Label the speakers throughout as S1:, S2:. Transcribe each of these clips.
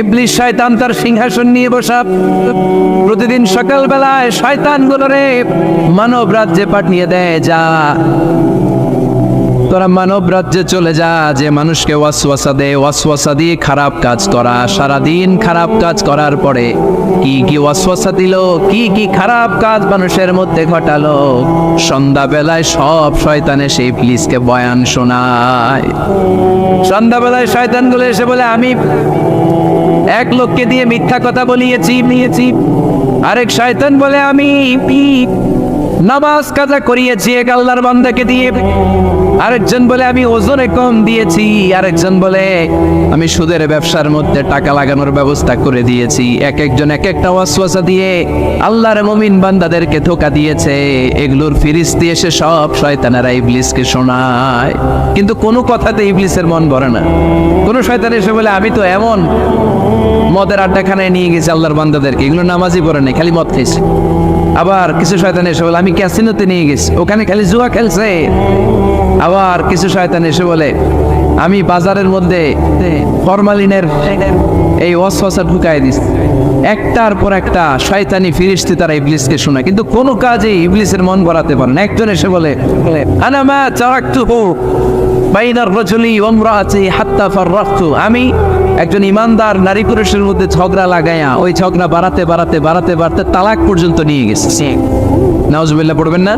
S1: ইবলিশ শয়তান তার সিংহাসন নিয়ে বসা। প্রতিদিন সকালবেলায় শয়তান রে মানব রাজ্যে পাঠিয়ে দেয়, যা। তোরা মানব রাজ্যে চলে যা, যে মানুষকে ওয়াসওয়াসা দে। ওয়াসওয়াসা দিয়ে খারাপ কাজ করা, সারাদিন খারাপ কাজ করার পরে কি কি ওয়াসওয়াসা দিল, কি কি খারাপ কাজ মানুষের মধ্যে ঘটালো। সন্ধ্যাবেলায় সব শয়তানে সেই প্লিজকে বয়ান শোনায়। সন্ধ্যাবেলায় শয়তানগুলো এসে বলে, আমি এক লোককে দিয়ে মিথ্যা কথা বলিয়েছি, নিয়েছি। আরেক শয়তান বলে, আমি নামাজ কাজা করিয়েছি এক আল্লাহর বান্দাকে দিয়ে। আরেকজন বলে, আমি ওজনে কম দিয়েছি। আরেকজন বলে, আমি সুদের ব্যবসার মধ্যে টাকা লাগানোর ব্যবস্থা করে দিয়েছি। এক একজন এক একটা ওয়াসওয়াসা দিয়ে আল্লাহর মুমিন বান্দাদেরকে ধোকা দিয়েছে। এগুলোর ফিরিস্তি এসে সব শয়তানেরা ইবলিসকে শোনায়। কিন্তু কোনো কথাতে ইবলিসের মন ভরে না। কোনো শয়তান এসে বলে, আমি তো এমন মদের আড্ডাখানায় নিয়ে গেছি আল্লাহর বান্দাদেরকে। এগুলো নামাজই পড়ে নেই, খালি মদ খাইছে। আবার কিছু শয়তান এসে বলে, আমি ক্যাসিনোতে নিয়ে গেছি, ওখানে খালি জুয়া খেলছে। আবার কিছু শয়তান এসে বলে, আমি বাজারের মধ্যে ফরমালিনের এই অসফসা ঢুকাই দিস একটার পর একটা শয়তানি ফিরিস্তি তারা ইবলিসকে শোনায়, কিন্তু কোনো কাজে ইবলিসের মন ভরাতে পারে না। একজন এসে বলে আনামা চারাক্তুহু বাইনার রজলি ওমরাতি হাত্তা ফাররাফতু আমি একজন ইমানদার নারী পুরুষের মধ্যে ঝগড়া লাগাইয়া ওই ঝগড়া বাড়াতে বাড়াতে বাড়াতে বাড়াতে তালাক পর্যন্ত নিয়ে গেছে। নাউজুবিল্লাহ পড়বেন না?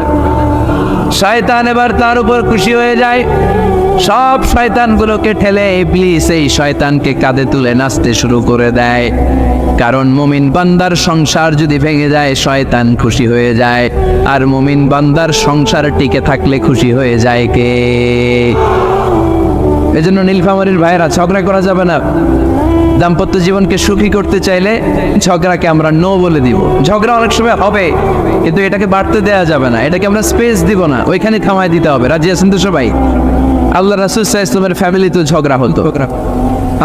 S1: শয়তান এবার তার উপর খুশি হয়ে যায়। সব শয়তানগুলোকে ঠেলে ইবলিস এই শয়তানকে কাঁধে তুলে নাচতে শুরু করে দেয়। কারণ মুমিন বান্দার সংসার যদি ভেঙে যায় শয়তান খুশি হয়ে যায়। আর মুমিন বান্দার সংসার টিকে থাকলে খুশি হয়ে যায় কে? এজন্য নীলফামারীর ভাইরা ঝগড়া করা যাবে না। দাম্পত্য জীবনকে সুখী করতে চাইলে ঝগড়াকে আমরা নো বলে দিব। ঝগড়া অনেক সময় হবে, কিন্তু এটাকে বাড়তে দেওয়া যাবে না। এটাকে আমরা স্পেস দিব না, ওইখানে থামায় দিতে হবে। রাজি আছেন তো সবাই? আল্লাহ রাসুল ইসলামের ফ্যামিলি তো ঝগড়া হতো।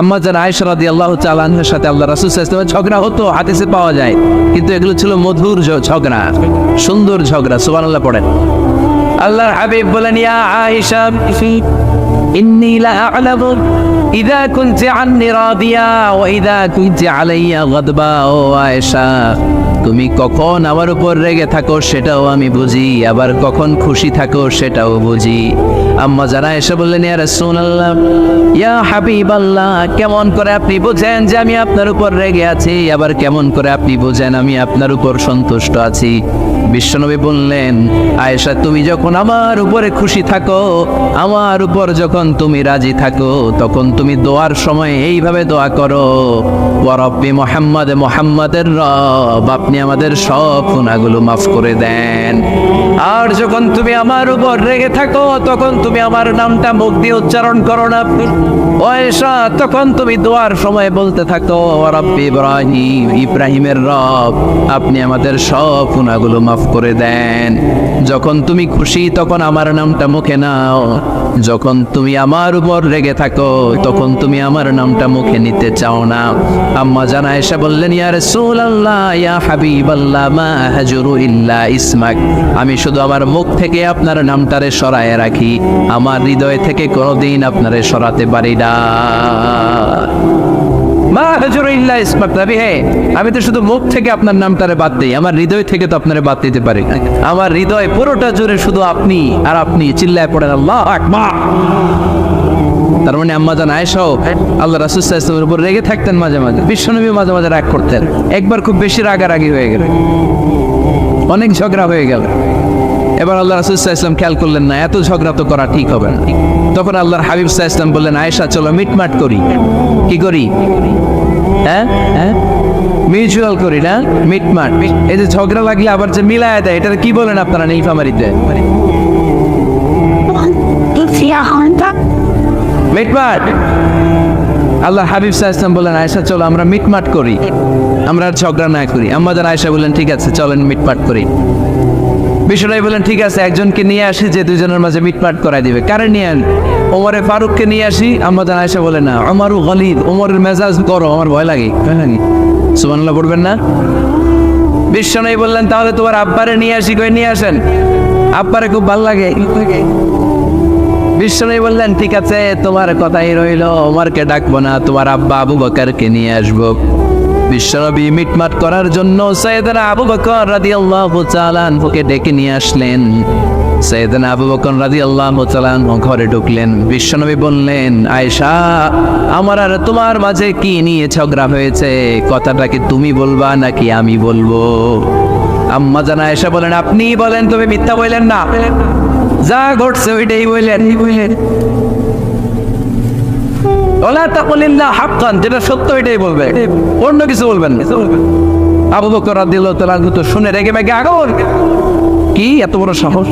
S1: আম্মা যান আয়েশা রাদি আল্লাহ চালানের সাথে আল্লাহ রাসুল ইসলামের ঝগড়া হতো, হাদিসে পাওয়া যায়। কিন্তু এগুলো ছিল মধুর ঝগড়া, সুন্দর ঝগড়া, সুবহানাল্লাহ পড়েন। আল্লাহর হাবিব বলেন, ইয়া আয়েশা إني لا أعلم إذا كنت عني راضية وإذا كنت علي غضبا وعشا. তুমি কখন আমার উপর রেগে থাকো সেটাও আমি বুঝি, আবার কখন খুশি থাকো সেটাও বুঝি। আম্মা যারা এসে বললেন, ইয়া রাসূলুল্লাহ, ইয়া হাবিবাল্লাহ, কেমন করে আপনি বুঝেন যে আমি আপনার উপর রেগে আছি, আবার কেমন করে আপনি বুঝেন আমি আপনার উপর সন্তুষ্ট আছি? বিশ্বনবী বললেন, আয়েশা, তুমি যখন আমার উপরে খুশি থাকো, আমার উপর যখন তুমি রাজি থাকো, তখন তুমি দোয়ার সময় এইভাবে দোয়া করো ওয়ারব্বি মোহাম্মদ, মোহাম্মদের রব আপনি আমাদের সব গুণাগুলো মাফ করে দেন। আর যখন তুমি আমার উপর রেগে থাকো, তখন তুমি আমার নামটা মুখ দিয়ে উচ্চারণ করো না। ওয়েশা তখন তুমি দোয়ার সময় বলতে থাকো রব্বি ইব্রাহিম, ইব্রাহিমের রব, আপনি আমাদের সব গুণাগুলো মাফ করে দেন। যখন তুমি খুশি, তখন আমার নামটা মুখে নাও। যখন তুমি আমার উপর রেগে থাকো, তখন তুমি আমার নামটা মুখে নিতে চাও না। আম্মা জানা এসে বললেন, ইয়া রাসূলুল্লাহ, ইয়া হাবিব আল্লাহ মা হাজুরু ইল্লা ইসমাক। আমি শুধু আমার মুখ থেকে আপনার নামটারে সরায়ে রাখি। আমার হৃদয় থেকে কোনোদিন আপনারে সরাতে পারি না। হে, আমি তো শুধু মুখ থেকে আপনার নামটারে বাদ দিই, আমার হৃদয় থেকে তো আপনারে বাদ দিতে পারি। আমার হৃদয় পুরোটা জুড়ে শুধু আপনি আর আপনি চিল্লায় পড়েন আল্লাহ তার মানে আম্মা জান আয়েশাও আল্লাহ রাসুল ইসলামের উপর রেগে থাকতেন মাঝে মাঝে। বিশ্বনবী মাঝে মাঝে রাগ করতেন। একবার খুব বেশি রাগারাগি হয়ে গেল। অনেক ঝগড়া হয়ে গেল। এবার আল্লাহ রাসুল ইসলাম খেয়াল করলেন না, এত ঝগড়া তো করা ঠিক হবে না। তখন আল্লাহর হাবিব সাহা ইসলাম বললেন, আয়েশা, চলো মিটমাট করি। কি করি? হ্যাঁ? হ্যাঁ? মিউচুয়াল করি না, মিটমাট। এই যে ঝগড়া লাগলে আবার যে মিলায় দেয় এটা কি বলেন আপনারা নীলফামারিতে মিটমাট! আল্লাহ হাবিব সাহা বললেন, আয়েশা, চলো আমরা মিটমাট করি। আমরা ঝগড়া না করি। আমাদের আয়েশা বললেন, ঠিক আছে, চলেন মিটমাট করি। বিশ্বরাই বললেন ঠিক আছে, একজনকে নিয়ে আসি যে দুজনের মাঝে মিটমাট করাই দিবে। কারে নিয়ে আন? ওমরে ফারুককে নিয়ে আসি আমাদের আয়েশা বলে, না, আমারও গলিদ ওমরের মেজাজ করো আমার ভয় লাগে। ভয় লাগে সুবহানাল্লাহ, পড়বেন না? বিশ্বনবী বললেন, তাহলে তোমার আব্বারে নিয়ে আসি, কই নিয়ে আসেন? আব্বারে খুব ভালো লাগে। বিশ্বনবী বললেন, ঠিক আছে, তোমার কথাই রইল, ওমরকে ডাকবো না, তোমার আব্বা আবু বকরকে নিয়ে আসব। বিশ্বনবী মিটমাট করার জন্য সৈয়দনা আবু বকর রাদিয়াল্লাহু তাআলা আনহুকে ডেকে নিয়ে আসলেন। সৈয়দনা আবু বকর রাদিয়াল্লাহু তাআলা আনহু ঘরে ঢুকলেন। বিশ্বনবী বললেন, আয়েশা, আমার আর তোমার মাঝে কি নিয়ে ঝগড়া হয়েছে? কথাটা কি তুমি বলবা নাকি আমি বলব? আম্মা জানা আয়েশা বলেন আপনি বলেন তুমি মিথ্যা বললেন না। যা ঘটছে ওইটাই বললেন বললেন। ওলা যেটা সত্য এটাই বলবে। অন্য কিছু বলবেন তো শুনে রেগে কি এত বড় সাহস?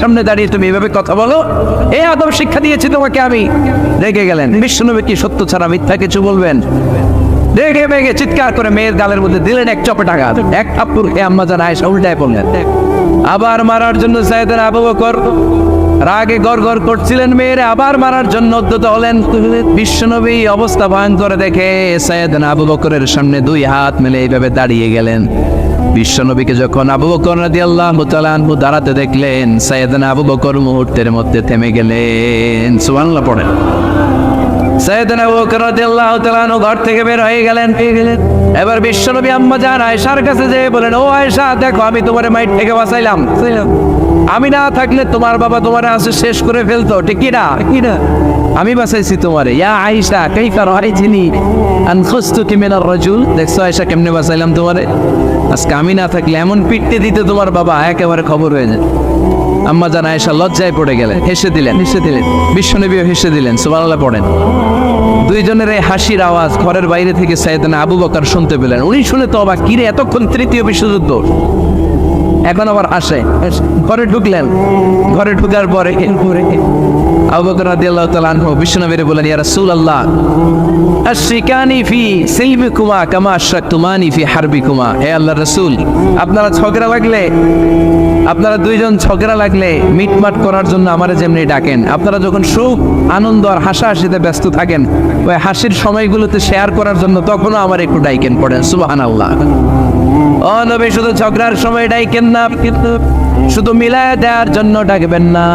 S1: সামনে দাঁড়িয়ে তুমি কথা বলো? আদব শিক্ষা দিয়েছি তোমাকে আমি। রেগে গেলেন। বিশ্বনবী কি সত্য ছাড়া মিথ্যা কিছু বলবেন? রেগে মেগে চিৎকার করে মেয়ের গালের মধ্যে দিলেন এক চপে টাকা। এক থাপ্পড় এ আম্মা উল্টায় পড়লেন। আবার মারার জন্য আবু বকর রাগে গড় গড় করছিলেন মেয়ের, আবার মারার জন্য উদ্যত হলেন। বিশ্বনবী অবস্থা ভয়ঙ্কর দেখে সৈয়দনা আবু বকরের সামনে দুই হাত মেলে এইভাবে দাঁড়িয়ে গেলেন। বিশ্বনবীকে যখন আবু বকর রাদিয়াল্লাহু তাআলা আনহু দাঁড়াতে দেখলেন, সৈয়দনা আবু বকর মুহূর্তের মধ্যে থেমে গেলেন। সুবহানাল্লাহ পড়েন। সৈয়দনা আবু বকর রাদিয়াল্লাহু তাআলা আনহু ঘর থেকে বের হয়ে গেলেন। এবার বিশ্বনবী আম্মা জান আয়েশার কাছে যেয়ে বলেন ও আয়েশা, দেখো আমি তোমার মাইট থেকে বাঁচাইলাম। আমি না থাকলে তোমার বাবা তোমার আসে শেষ করে ফেলতো ঠিক কি না? কি না? আমি বাঁচাইছি তোমারে। ইয়া আয়েশা কাইফা রাইজিনি আন খুস্তুকি মিনার রাজুল? দেখছ আয়েশা কেমনে বাঁচাইলাম তোমারে? আজকে আমি না থাকলে এমন পিটতে দিতে তোমার বাবা একেবারে খবর হয়ে যায়। আম্মা জান আয়েশা লজ্জায় পড়ে গেলেন হেসে দিলেন হেসে দিলেন। বিশ্বনবীও হেসে দিলেন সুবহানাল্লাহ পড়েন। দুইজনের এই হাসির আওয়াজ ঘরের বাইরে থেকে সাইয়েদনা আবু বকর শুনতে পেলেন। উনি শুনে তো অবাক কিরে এতক্ষণ তৃতীয় বিশ্বযুদ্ধ? এখন আবার আসে। ঘরে ঢুকলেন। ঘরে ঢুকার পরে আবু বকর রাদিয়াল্লাহু তাআলা আনহু বিশ্বনবীর বলেন ইয়া রাসূলুল্লাহ, আশরিকানি ফি সিলমিকুমা কামা আশরাকতুমানি ফি হারবিকুমা। হে আল্লাহর রাসূল, আপনারা ঝগড়া লাগলে, আপনারা দুইজন ঝগড়া লাগলে মিটমাট করার জন্য আমারে যেমনি ডাকেন। আপনারা যখন সুখ আনন্দ আর হাসাহাসিতে ব্যস্ত থাকেন, ওই হাসির সময়গুলোতে শেয়ার করার জন্য তখনও আমার একটু ডাইকেন পড়েন। সুবহানাল্লাহ। ও শুধু ঝগড়ার সময়টাই ডাইকেন না। কিন্তু শুধু মিলায় দেওয়ার জন্য ডাকবেন না।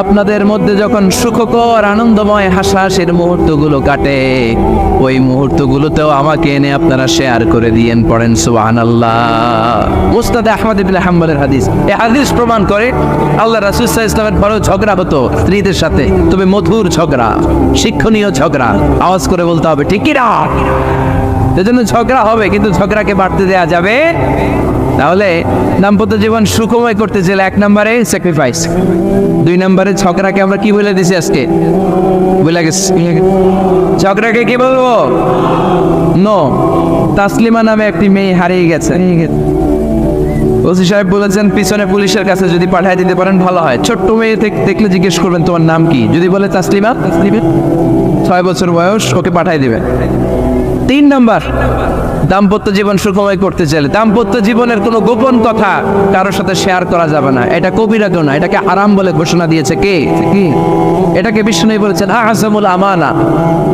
S1: আপনাদের মধ্যে যখন সুখকর, আনন্দময়, হাসাহাসির মুহূর্তগুলো কাটে, ওই মুহূর্তগুলোতেও আমাকে এনে আপনারা শেয়ার করে দিয়েন, পড়েন সুবহানাল্লাহ। মুস্তাদে আহমদ ইবনে হাম্বলের হাদিস। এই হাদিস প্রমাণ করে আল্লাহ রাসূল ইসলামের বড় ঝগড়া হতো, স্ত্রীদের সাথে। তবে মধুর ঝগড়া, শিক্ষণীয় ঝগড়া, আওয়াজ করে বলতে হবে ঠিক কি না সেজন্য ঝগড়া হবে, কিন্তু ঝগড়াকে বাড়তে দেয়া যাবে তাহলে দাম্পত্য জীবন সুখময় করতে চাইলে এক নম্বরে স্যাক্রিফাইস দুই নম্বরে ছকরাকে আমরা কি বলে দিছি আজকে? বলে গেছি, ঝগড়াকে কি বলব? নো তাসলিমা নামে একটি মেয়ে হারিয়ে গেছে। ওসি সাহেব বলেছেন, পিছনে পুলিশের কাছে যদি পাঠায় দিতে পারেন, ভালো হয়। ছোট্ট মেয়ে দেখ- দেখলে জিজ্ঞেস করবেন, তোমার নাম কি? যদি বলে তাসলিমা তাসলিমা, ছয় বছর বয়স, ওকে পাঠায় দিবেন। তিন নাম্বার দাম্পত্য জীবন সুখময় করতে চাইলে দাম্পত্য জীবনের কোনো গোপন কথা কারোর সাথে শেয়ার করা যাবে না। এটা কবিরা না এটাকে আরাম বলে ঘোষণা দিয়েছে কে? কি? এটাকে বিষ্ণু বলেছেন আহসামুল আমানা।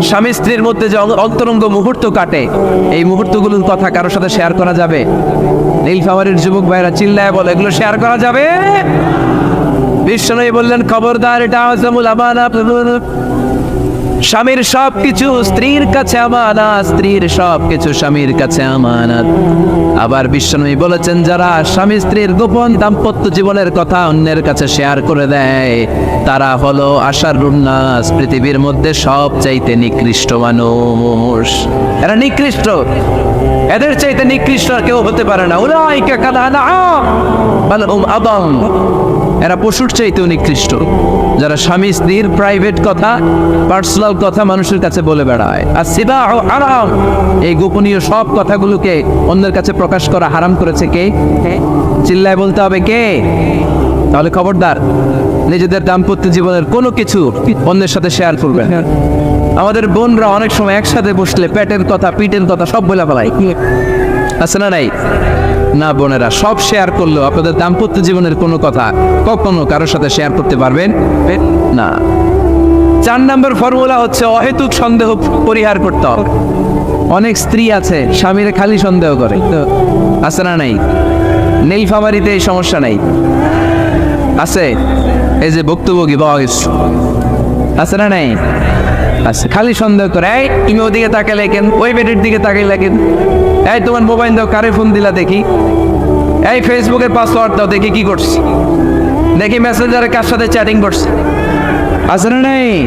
S1: স্বামী স্ত্রীর মধ্যে যে অন্তরঙ্গ মুহূর্ত কাটে, এই মুহূর্তগুলোর কথা কারোর সাথে শেয়ার করা যাবে? নীলফামারীর যুবক ভাইরা চিল্লায় বলে, এগুলো শেয়ার করা যাবে? বিষ্ণু বললেন, খবরদার, এটা আহসামুল আমানা। স্বামীর সব কিছু স্ত্রীর কাছে আমানত, স্ত্রীর সব কিছু স্বামীর কাছে আমানত। আবার বিশ্বনবী বলেছেন, যারা স্বামী স্ত্রীর গোপন দাম্পত্য জীবনের কথা অন্যের কাছে শেয়ার করে দেয়, তারা হলো আশার রুন্নাস পৃথিবীর মধ্যে সব চাইতে নিকৃষ্ট মানুষ। এরা নিকৃষ্ট। এদের চাইতে নিকৃষ্ট কেউ হতে পারে না। উলাইকা কালানাআম বাল হুম আদাম। এরা পশুর চাইতেও নিকৃষ্ট। যারা স্বামী স্ত্রীর প্রাইভেট কথা পার্সোনাল কথা মানুষের কাছে বলে বেড়ায়। আর সিবা ও আরাম এই গোপনীয় সব কথাগুলোকে অন্যের কাছে প্রকাশ করা হারাম করেছে কে? চিল্লায় বলতে হবে কে? তাহলে খবরদার নিজেদের দাম্পত্য জীবনের কোনো কিছু অন্যের সাথে শেয়ার করবেন। আমাদের বোনরা অনেক সময় একসাথে বসলে পেটের কথা পিটের কথা সব বলে ফেলায়। আছে না নাই? না বোনেরা সব শেয়ার করল আপনাদের দাম্পত্য জীবনের কোনো কথা কখনো কারোর সাথে শেয়ার করতে পারবেন? না। চার নম্বর ফর্মুলা হচ্ছে অহেতুক সন্দেহ পরিহার করতে হবে। অনেক স্ত্রী আছে, স্বামীর খালি সন্দেহ করে। আছে না নাই? নীলফামারিতে এই সমস্যা নাই। আছে? এই যে ভুক্তভোগী গেছে আছে না নাই? আছে, খালি সন্দেহ করে। এই, তুমি ওদিকে তাকালে কেন? ওই বেডের দিকে তাকাইলে কেন? এই, তোমার মোবাইল দাও, কারে ফোন দিলা দেখি? এই ফেসবুকের পাসওয়ার্ড দাও, দেখি কি করছি। দেখি মেসেঞ্জারে কার সাথে চ্যাটিং করছে। আছে না নাই।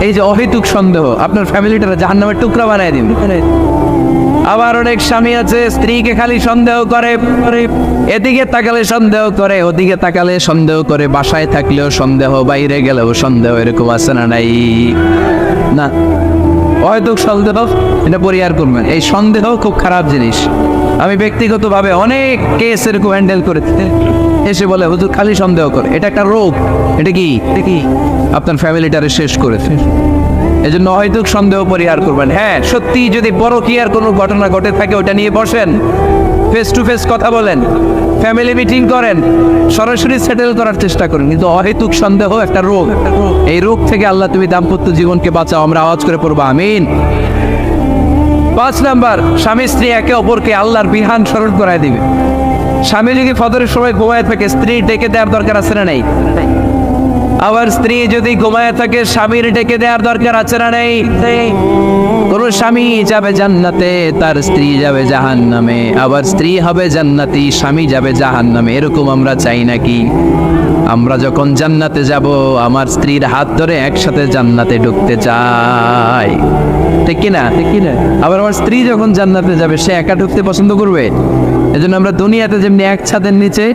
S1: এই যে অহেতুক সন্দেহ আপনার ফ্যামিলিটা জাহান নামের টুকরা বানায় দিন। আবার অনেক স্বামী আছে স্ত্রীকে খালি সন্দেহ করে। এদিকে তাকালে সন্দেহ করে ওদিকে তাকালে সন্দেহ করে। বাসায় থাকলেও সন্দেহ বাইরে গেলেও সন্দেহ এরকম আছে না নাই? না। হয়তো সন্দেহ এটা পরিহার করবেন। এই সন্দেহ খুব খারাপ জিনিস। আমি ব্যক্তিগতভাবে অনেক কেস এরকম হ্যান্ডেল করেছি। এসে বলে, হুজুর, খালি সন্দেহ করে, এটা একটা রোগ। এটা কি? এটা কি? আপনার ফ্যামিলিটারে শেষ করেছে। এজন্য হয়তো সন্দেহ পরিহার করবেন। হ্যাঁ সত্যি যদি বড় কি আর কোনো ঘটনা ঘটে থাকে ওটা নিয়ে বসেন। ফেস টু ফেস কথা বলেন। ফ্যামিলি মিটিং করেন। সরাসরি সেটেল করার চেষ্টা করেন। কিন্তু অহেতুক সন্দেহ একটা রোগ। এই রোগ থেকে আল্লাহ তুমি দাম্পত্য জীবনকে বাঁচাও। আমরা আওয়াজ করে পড়ব, আমিন। পাঁচ নাম্বার, স্বামী স্ত্রী একে অপরকে আল্লাহর বিহান স্মরণ করায় দিবে। স্বামী যদি ফদরের সময় ঘুমায় থাকে, স্ত্রী ডেকে দেওয়ার দরকার আছে না নেই? আবার স্ত্রী যদি ঘুমায় থাকে, স্বামীর ডেকে দেওয়ার দরকার আছে না নেই? কোন স্বামী যাবে জান্নাতে, তার স্ত্রী যাবে জাহান নামে আবার স্ত্রী হবে জান্নাতি, স্বামী যাবে জাহান নামে এরকম আমরা চাই নাকি? আমরা যখন জান্নাতে যাব, আমার স্ত্রীর হাত ধরে একসাথে জান্নাতে ঢুকতে চাই। ঠিক কিনা? ঠিক কিনা? আবার আমার স্ত্রী যখন জান্নাতে যাবে, সে একা ঢুকতে পছন্দ করবে? এজন্য আমরা দুনিয়াতে যেমনি এক ছাদের নিচে,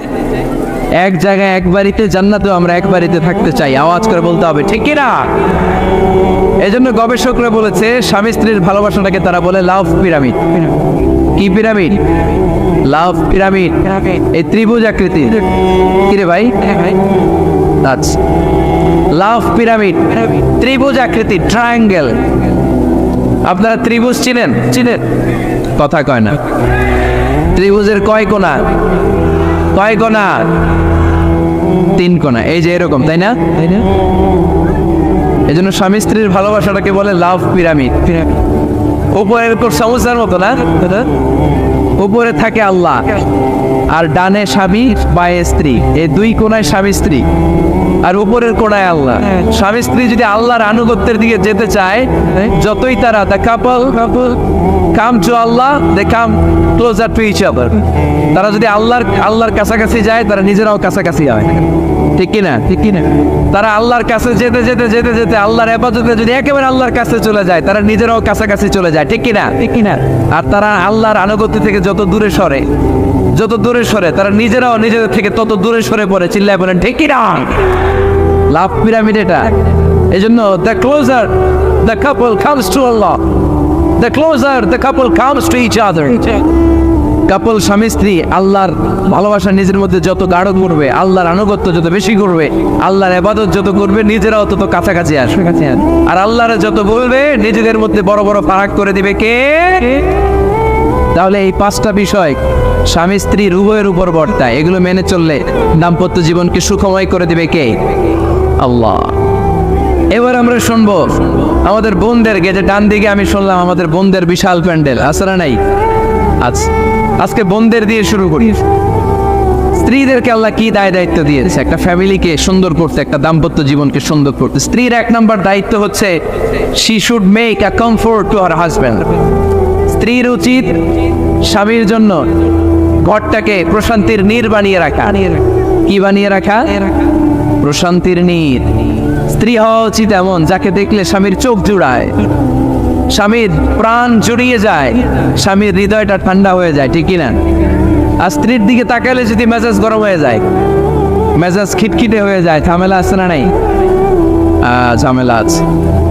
S1: এক জায়গায়, এক বাড়িতে, জান্নাতেও আমরা এক বাড়িতে থাকতে চাই। আওয়াজ করে বলতে হবে, ঠিক কিনা? এজন্য গবেষকরা বলেছে, স্বামী স্ত্রীর ভালোবাসাটাকে তারা বলে লাভ পিরামিড। কি পিরামিড? Love pyramid. এই ত্রিভুজ আকৃতি। কিরে ভাই? আচ্ছা। Love pyramid. ত্রিভুজ আকৃতি ট্রায়াঙ্গেল আপনারা ত্রিভুজ চিনেন? চিনেন। কথা কয় না। ত্রিভুজের কয় কোণা? কয় কোনা তিন কোণা। এই যে এরকম, তাই না? তাই না? এই জন্য স্বামী স্ত্রীর ভালোবাসাটাকে বলে লাভ পিরামিড। উপরে সমস্যার মতো না? উপরে থাকে আল্লাহ। আর ডানে স্বামী, বায়ে স্ত্রী। এই দুই কোনায় স্বামী, স্ত্রী। আর উপরের কোনায় আল্লাহ। স্বামী স্ত্রী যদি আল্লাহর আনুগত্যের দিকে যেতে চায় যতই তারা the couple couple come to Allah they come closer to each other তারা যদি আল্লাহর আল্লাহর কাছাকাছি যায় তারা নিজেরাও কাছাকাছি হয়। ঠিক কিনা? ঠিক কিনা? তারা আল্লাহর কাছে যেতে যেতে যেতে যেতে আল্লাহর এবাদতে যদি একেবারে আল্লাহর কাছে চলে যায় তারা নিজেরাও কাছাকাছি চলে যায়। ঠিক কিনা? ঠিক কিনা? আর তারা আল্লাহর আনুগত্য থেকে যত দূরে সরে যত দূরে সরে তারা নিজেরাও নিজেদের থেকে তত দূরে সরে পড়ে চিল্লায় বলেন ঠিক কিনা লাভ পিরামিড এটা। এই জন্য the closer the couple comes to Allah the closer the couple comes to each other couple স্বামী স্ত্রী আল্লাহর ভালোবাসা নিজের মধ্যে যত গাঢ় করবে আল্লাহর আনুগত্য যত বেশি করবে আল্লাহর এবাদত যত করবে নিজেরাও তত কাছাকাছি আসবে। আর আল্লাহর যত বলবে নিজেদের মধ্যে বড় বড় ফারাক করে দিবে কে? তাহলে এই পাঁচটা বিষয় স্বামী স্ত্রীর উভয়ের উপর বর্তায়। এগুলো মেনে চললে দাম্পত্য জীবনকে সুখময় করে দিবে কে? আল্লাহ। এবার আমরা শুনব, আমাদের বোনদেরকে যে ডান দিকে আমি শুনলাম আমাদের বোনদের বিশাল প্যান্ডেল আসরা নাই? আচ্ছা আজকে বোনদের দিয়ে শুরু করি। স্ত্রীদেরকে আল্লাহ কি দায় দায়িত্ব দিয়েছে? একটা ফ্যামিলিকে সুন্দর করতে, একটা দাম্পত্য জীবনকে সুন্দর করতে। স্ত্রীর এক নম্বর দায়িত্ব হচ্ছে she should make a comfort to her husband স্ত্রীর উচিত স্বামীর জন্য ঘরটাকে প্রশান্তির নীর বানিয়ে রাখা। কি বানিয়ে রাখা? প্রশান্তির নীর। স্ত্রী হওয়া উচিত এমন যাকে দেখলে স্বামীর চোখ জুড়ায়। স্বামীর প্রাণ জুড়িয়ে যায় স্বামীর হৃদয়টা ঠান্ডা হয়ে যায় ঠিক না আর স্ত্রীর দিকে তাকালে যদি মেজাজ গরম হয়ে যায় মেজাজ খিটখিটে হয়ে যায় ঝামেলা আছে না নাই? আহ, ঝামেলা আছে।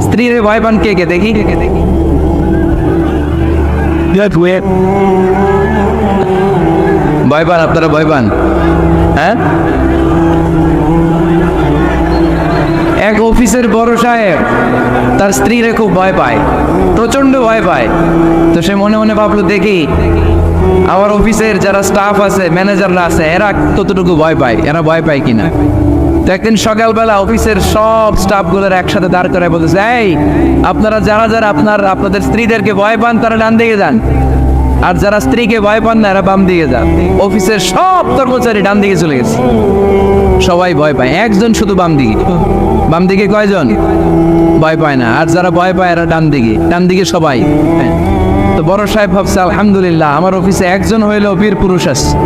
S1: স্ত্রীরে ভয় পান কে কে? দেখি। ভয় পান আপনারা ভয় পান? হ্যাঁ? এক অফিসের বড় সাহেব তার স্ত্রীরে খুব ভয় পায় প্রচণ্ড ভয় পায়। তো সে মনে মনে ভাবলো দেখি আমার অফিসের যারা স্টাফ আছে ম্যানেজাররা আছে এরা কতটুকু ভয় পায় এরা ভয় পায় কিনা? তো একদিন সকালবেলা অফিসের সব স্টাফগুলোর একসাথে দাঁড় করে বলতেছে এই, আপনারা যারা যারা আপনার, আপনাদের স্ত্রীদেরকে ভয় পান, তারা ডান দিকে যান। আর যারা স্ত্রীকে ভয় পান না, এরা বাম দিকে যান। অফিসের সব কর্মচারী ডান দিকে চলে গেছে। সবাই ভয় পায়। একজন শুধু বাম দিকে। বাম দিকে কয়জন? ভয় পায় না। আর যারা ভয় পায়, এরা ডান দিকে। ডান দিকে সবাই। হ্যাঁ। তো বড় সাহেব ভাবছে, আলহামদুলিল্লাহ, আমার অফিসে একজন হইলেও বীর পুরুষ আছে।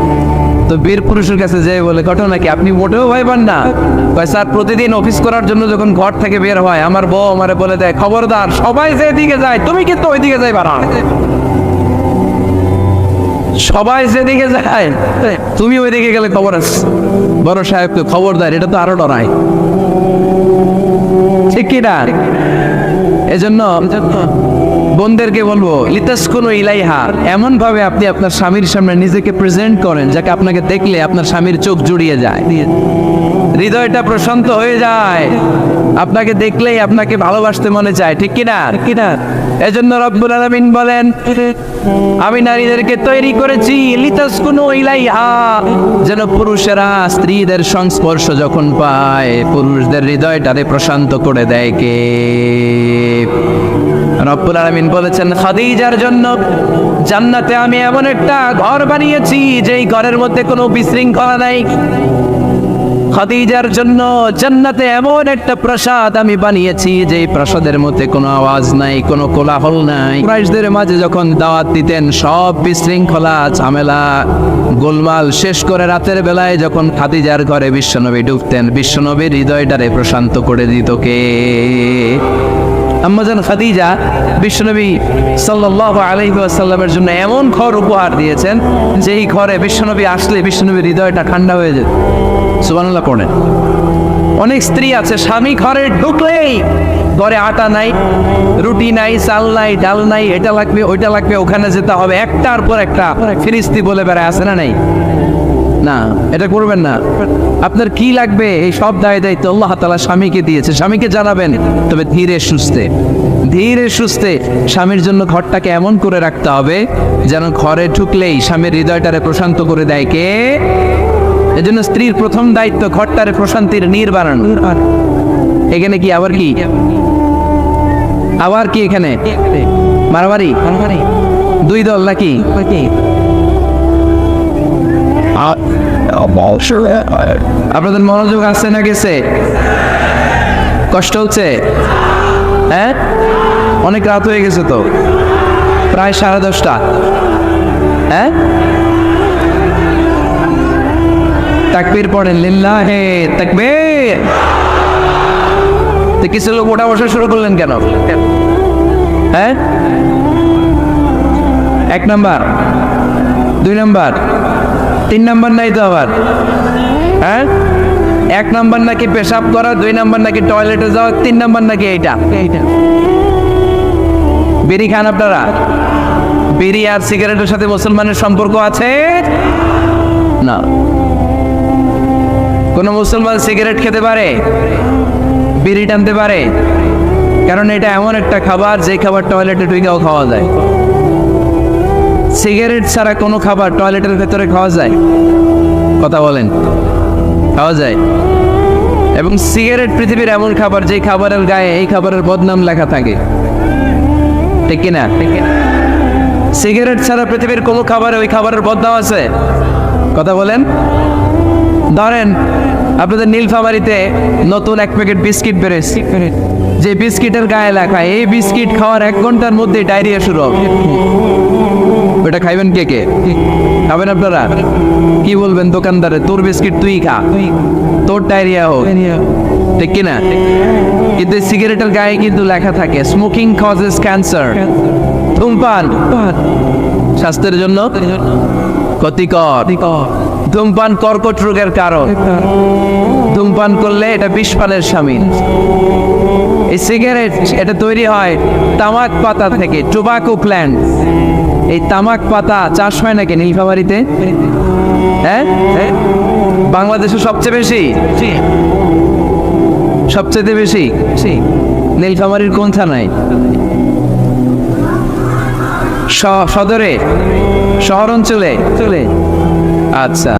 S1: তো বীর পুরুষের কাছে যে বলে, ঘটনা কি? আপনি মোটেও ভয় পান না? কয়, স্যার, প্রতিদিন অফিস করার জন্য যখন ঘর থেকে বের হয়, আমার বউ আমারে বলে দেয়, খবরদার, সবাই যে দিকে যায়, তুমি কিন্তু ওই দিকে যাই বাড়া সবাই যেদিকে যায়, তুমি ওইদিকে গেলে খবর আছে। বড় সাহেবকে খবর দেয় এটা তো আরও ডরায়। ঠিক কি না? এজন্য বোনদেরকে বলব লিতাস কোনো ইলাইহা। এমন ভাবে আপনি আপনার স্বামীর সামনে নিজেকে প্রেজেন্ট করেন যাকে আপনাকে দেখলে আপনার স্বামীর চোখ জুড়িয়ে যায়। হৃদয়টা প্রশান্ত হয়ে যায়। আপনাকে দেখলেই আপনাকে ভালোবাসতে মনে চায় ঠিক কিনা? কিনা? এজন্য রব্বুল আলামিন বলেন আমি নারীদেরকে তৈরি করেছি লিতাসকুনু ইলাইহা। যেন পুরুষেরা স্ত্রীদের সংস্পর্শ যখন পায় পুরুষদের হৃদয়টারে প্রশান্ত করে দেয় কে? রব্বুল আলামিন বলেছেন, খাদিজার জন্য জান্নাতে আমি এমন একটা ঘর বানিয়েছি, যেই ঘরের মধ্যে কোনো বিশৃঙ্খলা নাই। খাদিজার জন্য জান্নাতে এমন একটা প্রাসাদ আমি বানিয়েছি যে প্রাসাদের মধ্যে কোনো আওয়াজ নাই, কোনো কোলাহল নাই। কুরাইশদের মাঝে যখন দাওয়াত দিতেন, সব বিশৃঙ্খলা, ঝামেলা, গোলমাল শেষ করে রাতের বেলায় যখন খাদিজার ঘরে বিশ্বনবী ঢুকতেন, বিশ্বনবীর হৃদয়টারে প্রশান্ত করে দিত কে? আম্মাজান খাদিজা বিশ্বনবী সাল্লাল্লাহু আলাইহি ওয়াসাল্লামের জন্য এমন ঘর উপহার দিয়েছেন যে এই ঘরে বিশ্বনবী আসলে বিশ্বনবীর হৃদয়টা ঠান্ডা হয়ে যেত। সুবহানাল্লাহ পড়েন অনেক স্ত্রী আছে, স্বামী ঘরে ঢুকলেই ঘরে আটা নাই, রুটি নাই, চাল নাই, ডাল নাই, এটা লাগবে, ওইটা লাগবে, ওখানে যেতে হবে, একটার পর একটা ফিরিস্তি বলে বেড়ায়, আছে না নাই? না এটা করবেন না। আপনার কি লাগবে? এই সব দায় দায়িত্ব আল্লাহ তালা স্বামীকে দিয়েছে। স্বামীকে জানাবেন তবে ধীরে সুস্থে ধীরে সুস্থে স্বামীর জন্য ঘরটাকে এমন করে রাখতে হবে যেন ঘরে ঢুকলেই স্বামীর হৃদয়টারে প্রশান্ত করে দেয় কে? এজন্য স্ত্রীর প্রথম দায়িত্ব ঘরটারে প্রশান্তির নীর বানানো। এখানে কি আবার কি? আবার কি এখানে? মারামারি? দুই দল নাকি? আপনাদের মনোযোগ আসছে না গেছে? কষ্ট হচ্ছে? হ্যাঁ? অনেক রাত হয়ে গেছে তো। প্রায় সাড়ে দশটা। হ্যাঁ? তাকবির পড়েন, লিল্লাহে তাকবীর। তো কিছু লোক ওটা বসা শুরু করলেন কেন? হ্যাঁ? এক নাম্বার। দুই নাম্বার। তিন নাম্বার নাই তো আবার? হ্যাঁ? এক নাম্বার নাকি পেশাব করা দুই নাম্বার নাকি টয়লেটে যাওয়া তিন নাম্বার নাকি এইটা? এইটা। বিড়ি খান আপনারা? বিড়ি আর সিগারেটের সাথে মুসলমানের সম্পর্ক আছে? না। কোন মুসলমান সিগারেট খেতে পারে? বিড়ি টানতে পারে? কারণ এটা এমন একটা খাবার যে খাবার টয়লেটে ঢুকেও খাওয়া যায়। সিগারেট ছাড়া কোনো খাবার টয়লেটের ভেতরে খাওয়া যায়? কথা বলেন। খাওয়া যায়। এবং সিগারেট পৃথিবীর এমন খাবার যে খাবারের গায়ে এই খাবারের বদনাম লেখা থাকে। ঠিক কিনা সিগারেট ছাড়া পৃথিবীর কোনো খাবারে ওই খাবারের বদনাম আছে? কথা বলেন। ধরেন, আপনাদের নীলফামারিতে নতুন এক প্যাকেট বিস্কিট বেরোচ্ছে যে বিস্কিটের গায়ে লেখা, এই বিস্কিট খাওয়ার এক ঘণ্টার মধ্যে ডায়রিয়া শুরু হবে। ওটা খাইবেন কে কে? খাবেন আপনারা? কি বলবেন দোকানদারে? তোর বিস্কিট তুই খা। তোর ডায়রিয়া হোক। ঠিক কিনা? কিন্তু সিগারেটের গায়ে কিন্তু লেখা থাকে স্মোকিং কজেস ক্যান্সার ধূমপান। স্বাস্থ্যের জন্য ক্ষতিকর। ধূমপান কর্কট রোগের কারণ। ধূমপান করলে এটা বিষপানের সামিল এই সিগারেট এটা তৈরি হয় তামাক পাতা থেকে টোবাকো প্ল্যান্ট এই তামাক পাতা চাষ হয় নাকি নীলফামারিতে হ্যাঁ? বাংলাদেশে সবচেয়ে বেশি? সবচেয়ে বেশি? নীলফামারির কোন থানায়? সদরে? শহর অঞ্চলে? চলে আচ্ছা।